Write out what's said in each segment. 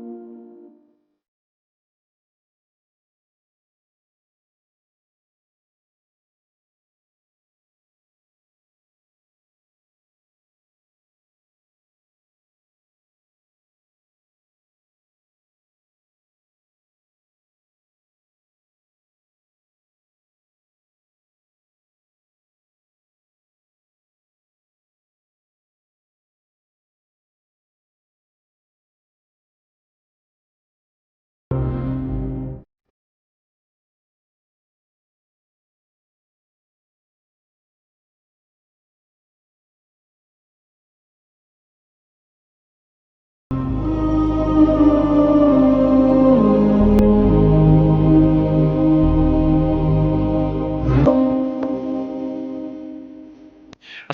you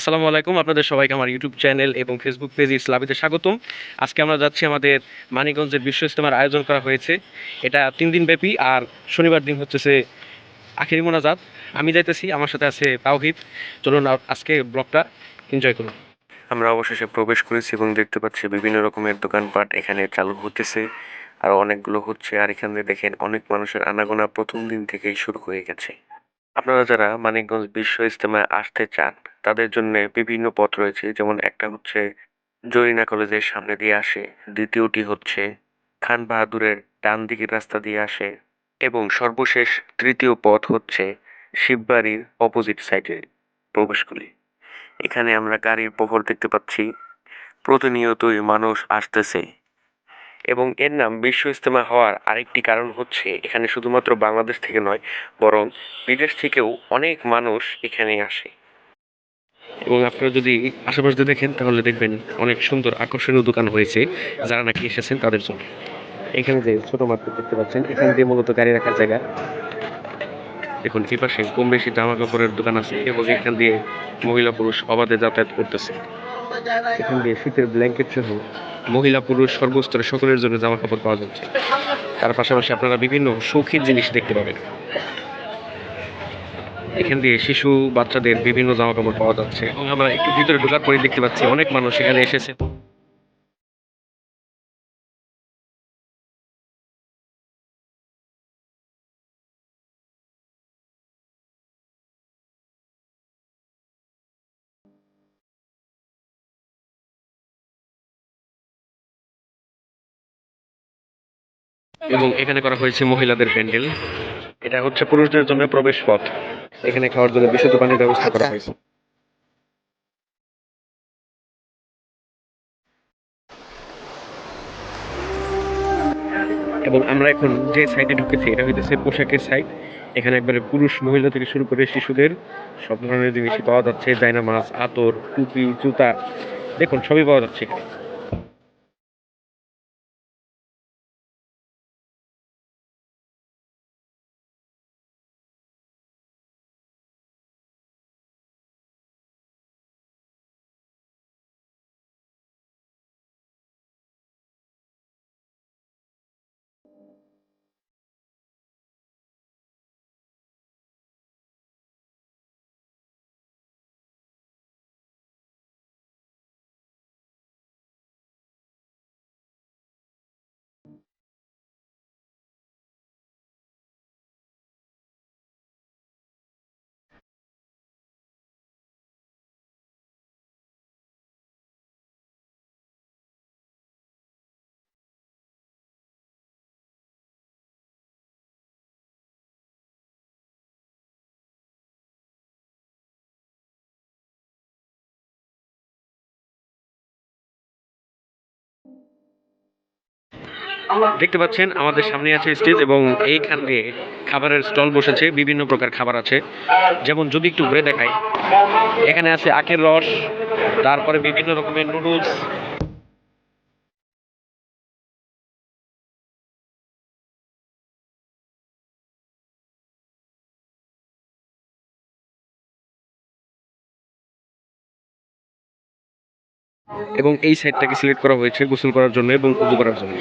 আসসালামু আলাইকুম। আপনাদের সবাইকে আমার ইউটিউব চ্যানেল এবং ফেসবুক পেজ ইসলামিতে স্বাগতম। আজকে আমরা যাচ্ছি আমাদের মানিকগঞ্জের বিশ্ব ইজতেমার আয়োজন করা হয়েছে। এটা তিন দিন ব্যাপী আর শনিবার দিন হচ্ছে সে আখিরি মোনাজাত। আমি যাইতেছি, আমার সাথে আছে তাওহিদ। চলুন আজকে ব্লগটা এনজয় করুন। আমরা অবশেষে প্রবেশ করেছি এবং দেখতে পাচ্ছি বিভিন্ন রকমের দোকানপাট এখানে চালু হতেছে, আর অনেকগুলো হচ্ছে। আর এখানে দেখেন অনেক মানুষের আনাগোনা প্রথম দিন থেকেই শুরু হয়ে গেছে। আপনারা যারা মানিকগঞ্জ বিশ্ব ইজতেমায় আসতে চান, তাদের জন্য বিভিন্ন পথ রয়েছে। যেমন একটা হচ্ছে জরিনা কলেজের সামনে দিয়ে আসে, দ্বিতীয়টি হচ্ছে খান বাহাদুরের ডান দিকের রাস্তা দিয়ে আসে এবং সর্বশেষ তৃতীয় পথ হচ্ছে শিববাড়ির অপোজিট সাইডে প্রবেশগুলি এখানে আমরা গাড়ির প্রহর দেখতে পাচ্ছি। প্রতিনিয়তই মানুষ আসতেছে। এবং এর নাম বিশ্ব ইজতেমা হওয়ার আরেকটি কারণ হচ্ছে এখানে শুধুমাত্র বাংলাদেশ থেকে নয়, বরং বিদেশ থেকেও অনেক মানুষ এখানে আসে। এবং আপনারা যদি আশেপাশে দেখেন, তাহলে দেখবেন অনেক সুন্দর আকর্ষণীয় দোকান হয়েছে, যারা নাকি এসেছেন তাদের জন্য। এখানে যে ছোট মার্কেট দেখতে পাচ্ছেন, এখান দিয়ে মূলত গাড়ি রাখার জায়গা। দেখুন, এই পাশে কম বেশি জামা কাপড়ের দোকান আছে এবং এখান দিয়ে মহিলা পুরুষ অবাধে যাতায়াত করতেছে। এখান দিয়ে শীতের ব্ল্যাঙ্কেট সহ মহিলা, পুরুষ, সর্বস্তরে সকলের জন্য জামা কাপড় পাওয়া যাচ্ছে। তার পাশাপাশি আপনারা বিভিন্ন সৌখিন জিনিস দেখতে পাবেন। এখান দিয়ে শিশু, বাচ্চাদের বিভিন্ন জামা কাপড় পাওয়া যাচ্ছে। আমরা একটু ভিতরে ঢোকার পরে দেখতে পাচ্ছি অনেক মানুষ এখানে এসেছে। এবং এখানে করা হয়েছে মহিলাদের প্যান্ডেল। এটা হচ্ছে পুরুষদের জন্য প্রবেশ পথ এখানে খাওয়ার জন্য বিশুদ্ধ পানির ব্যবস্থা করা হয়েছে। এবং আমরা এখন যে সাইডে ঢুকেছি এটা হইতেছে পোশাকের সাইড এখানে একবারে পুরুষ মহিলা থেকে শুরু করে শিশুদের সব ধরনের জিনিসই পাওয়া যাচ্ছে। জাইনা মাছ আতর টুপি জুতা। দেখুন সবই পাওয়া যাচ্ছে এখানে। দেখতে পাচ্ছেন, আমাদের সামনে আছে স্টেজ এবং এইখানে খাবারের স্টল বসেছে, বিভিন্ন প্রকার খাবার আছে। যেমন যদি একটু ঘুরে দেখাই, এখানে আছে আখের রস, তারপরে বিভিন্ন রকমের নুডলস এবং এই সাইডটাকে সিলেক্ট করা হয়েছে গোসল করার জন্য এবং উজু করার জন্য।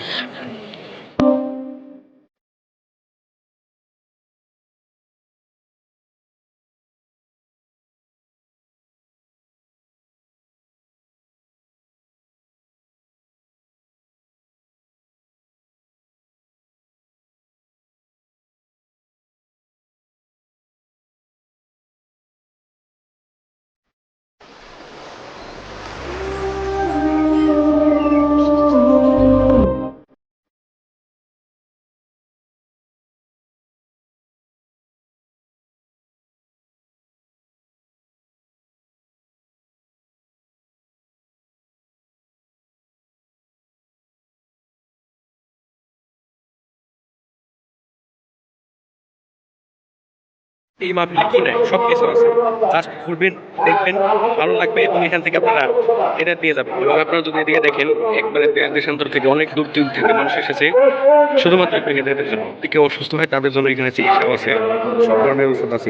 এই মাহফিলে কি সব কিছু আছে। জাস্ট ঘুরবেন, দেখবেন, ভালো লাগবে এবং এখান থেকে আপনারা এটা দিয়ে যাবেন। এবং আপনারা যদি এদিকে দেখেন, একবারে দেশ দেশান্তর থেকে অনেক দূর দূর থেকে মানুষ এসেছে। শুধুমাত্র এখানে জন্য। কেউ অসুস্থ হয় তাদের জন্য এখানে চিকিৎসা আছে। সব ধরনের ওষুধ আছে।